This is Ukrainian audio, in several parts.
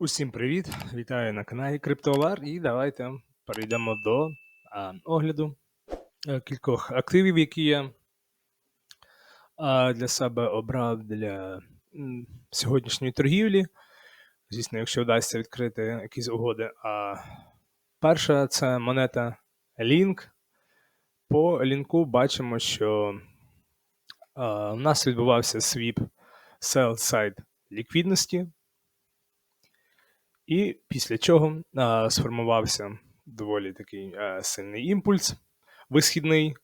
Усім привіт! Вітаю на каналі CryptoLar і давайте перейдемо до а, огляду е, кількох активів, які я а, для себе обрав для сьогоднішньої торгівлі. Звісно, якщо вдасться відкрити якісь угоди. А перша це монета Link. По лінку бачимо, що а, у нас відбувався свіп sell side ліквідності. І після чого а, сформувався доволі такий а, сильний імпульс висхідний.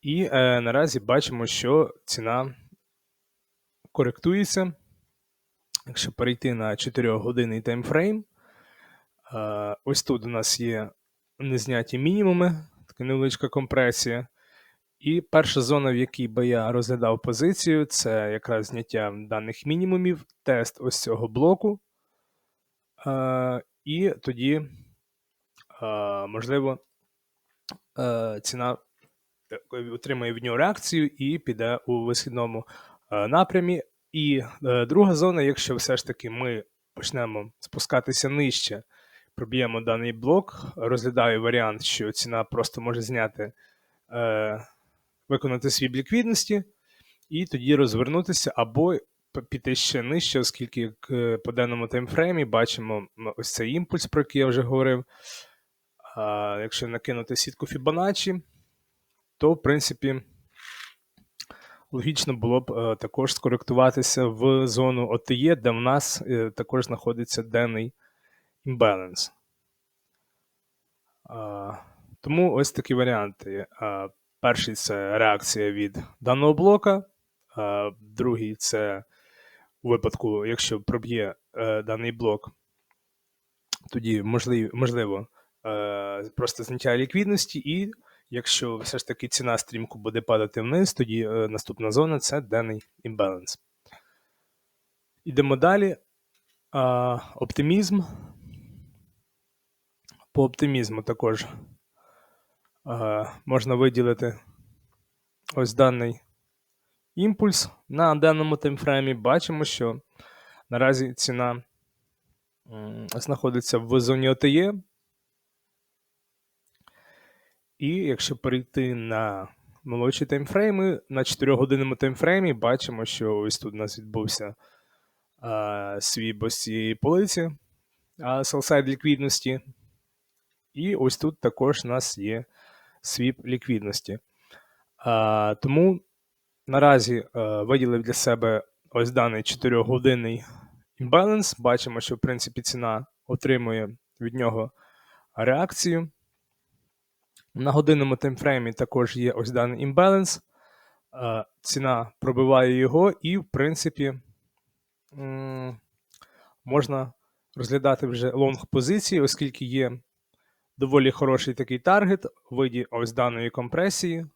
І е, наразі бачимо, що ціна коректується. Якщо перейти на 4-годинний таймфрейм, е, ось тут у нас є незняті мінімуми, така невеличка компресія. І перша зона, в якій би я розглядав позицію, це якраз зняття даних мінімумів, тест ось цього блоку. Е, і тоді, е, можливо, е, ціна отримає від нього реакцію і піде у висхідному напрямі. І друга зона, якщо все ж таки ми почнемо спускатися нижче, проб'ємо даний блок, розглядаю варіант, що ціна просто може зняти, виконати свій ліквідності, і тоді розвернутися або піти ще нижче, оскільки е, по даному таймфреймі бачимо ось цей імпульс, про який я вже говорив. А якщо накинути сітку Fibonacci, то в принципі логічно було б е, також скоректуватися в зону OTE, де в нас е, також знаходиться денний імбаланс. Тому ось такі варіанти. Перший це реакція від даного блока, другий це у випадку, якщо проб'є е, даний блок, тоді можливо, можливо е, просто зняття ліквідності, і якщо все ж таки ціна стрімко буде падати вниз, тоді е, наступна зона це денний імбаланс. Ідемо далі. А, оптимізм. По оптимізму також а, можна виділити ось даний імпульс на даному таймфреймі. Бачимо, що наразі ціна знаходиться в зоні OTE. І якщо перейти на молодші таймфрейми, на 4-годинному таймфреймі бачимо, що ось тут у нас відбувся а, свій ось цієї полиці sell-side ліквідності. І ось тут також у нас є свіп ліквідності. А, тому наразі а, виділив для себе ось даний 4-годинний імбаланс. Бачимо, що в принципі ціна отримує від нього реакцію. На годинному таймфреймі також є ось даний імбаланс. Е, Ціна пробиває його, і, в принципі, можна розглядати вже лонг позиції, оскільки є доволі хороший такий таргет у виді ось даної компресії.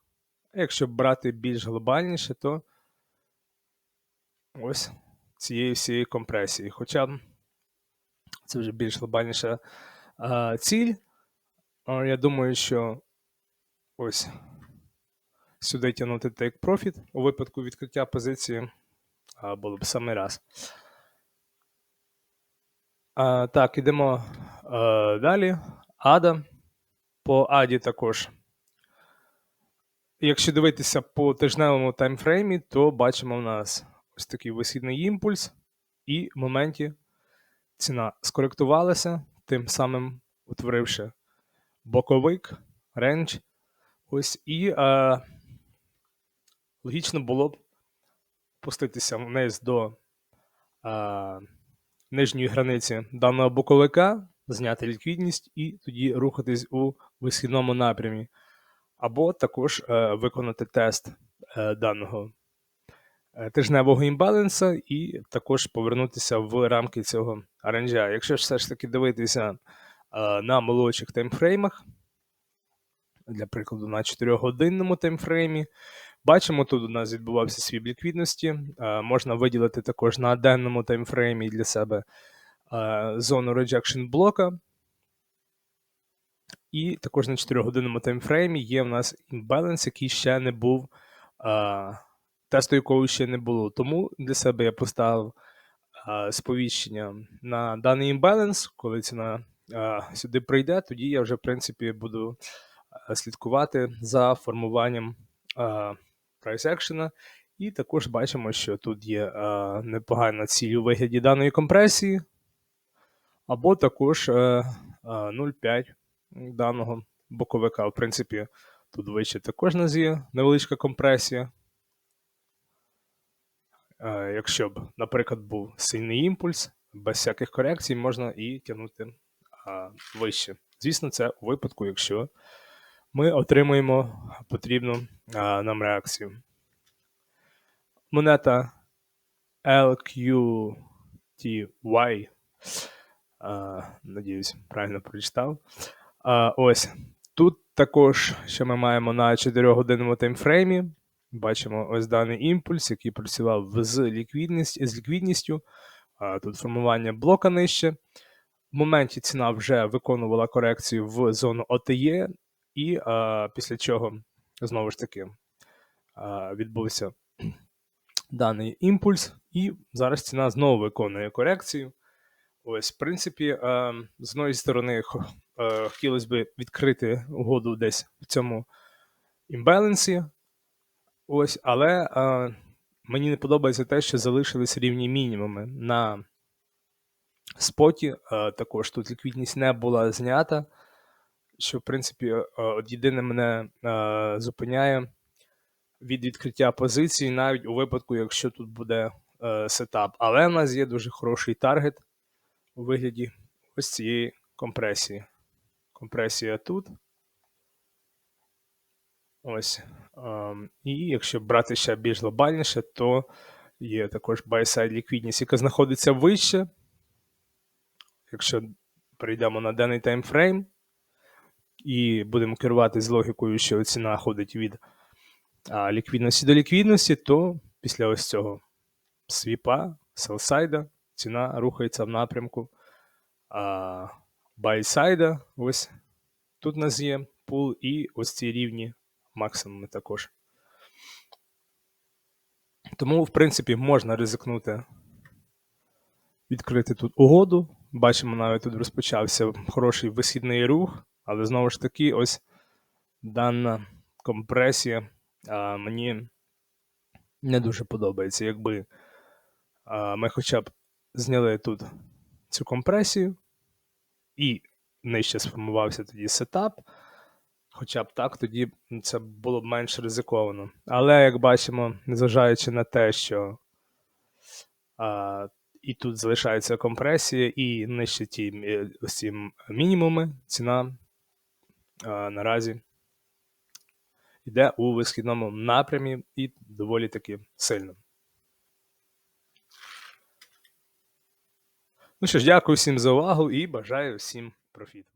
А Якщо брати більш глобальніше, то ось цієї всієї компресії. Хоча це вже більш глобальніша е, ціль. Я думаю, що ось сюди тягнути take profit у випадку відкриття позиції а, було б саме раз. А, так, ідемо а, далі. Ада. По Аді також. Якщо дивитися по тижневому таймфреймі, то бачимо в нас ось такий висхідний імпульс, і в моменті ціна скоректувалася, тим самим утворивши боковик, рендж. Ось і е, логічно було б пуститися вниз до е, нижньої границі даного боковика, зняти ліквідність і тоді рухатись у висхідному напрямі. Або також е, виконати тест е, даного е, тижневого імбаланса і також повернутися в рамки цього оранжа. Якщо ж все ж таки дивитися на молодших таймфреймах, для прикладу, на 4-годинному таймфреймі. Бачимо, тут у нас відбувався свій ліквідності. Можна виділити також на денному таймфреймі для себе зону rejection блока. І також на 4-годинному таймфреймі є в нас імбаланс, який ще не був, е, тесту якого ще не було. Тому для себе я поставив а, сповіщення на даний імбаланс. Коли ціна а, сюди прийде, тоді я вже, в принципі, буду слідкувати за формуванням а, price action. І також бачимо, що тут є а, непогана ціль у вигляді даної компресії, або також е, 0,5 даного боковика. В принципі, тут вище також нас є невеличка компресія. Е, Якщо б, наприклад, був сильний імпульс, без всяких корекцій можна і тягнути вище. Звісно, це у випадку, якщо ми отримуємо потрібну нам реакцію. Монета LQTY. Надіюсь, правильно прочитав. А, ось. Тут також, що ми маємо на 4-годинному таймфреймі. Бачимо ось даний імпульс, який працював з, ліквідність, з ліквідністю. А, тут формування блока нижче. В моменті ціна вже виконувала корекцію в зону OTE, і а, після чого, знову ж таки, а, відбувся даний імпульс, і зараз ціна знову виконує корекцію. Ось, в принципі, е, з одної сторони, е, хотілося б відкрити угоду десь в цьому імбалансі. Ось, але е, мені не подобається те, що залишились рівні мінімуми на споті. Е, також тут ліквідність не була знята, що, в принципі, е, от єдине мене е, зупиняє від відкриття позицій, навіть у випадку, якщо тут буде е, сетап. Але в нас є дуже хороший таргет у вигляді ось цієї компресії. Компресія тут. Ось. Ем, і якщо брати ще більш глобальніше, то є також buy-side ліквідність, яка знаходиться вище. Якщо перейдемо на даний таймфрейм і будемо керуватися логікою, що ціна ходить від ліквідності до ліквідності, то після ось цього свіпа, селсайда, ціна рухається в напрямку байсайда. Ось тут у нас є пул, і ось ці рівні максимуми також. Тому, в принципі, можна ризикнути відкрити тут угоду. Бачимо, навіть тут розпочався хороший висхідний рух, але знову ж таки, ось дана компресія а, мені не дуже подобається. Якби а, ми хоча б зняли тут цю компресію, і нижче сформувався тоді сетап. Хоча б так, тоді це було б менш ризиковано. Але як бачимо, незважаючи на те, що а, і тут залишається компресія, і нижче ті е, ось ці мінімуми, ціна а, наразі йде у висхідному напрямі і доволі таки сильно. Ну що ж, дякую всім за увагу і бажаю всім профіту.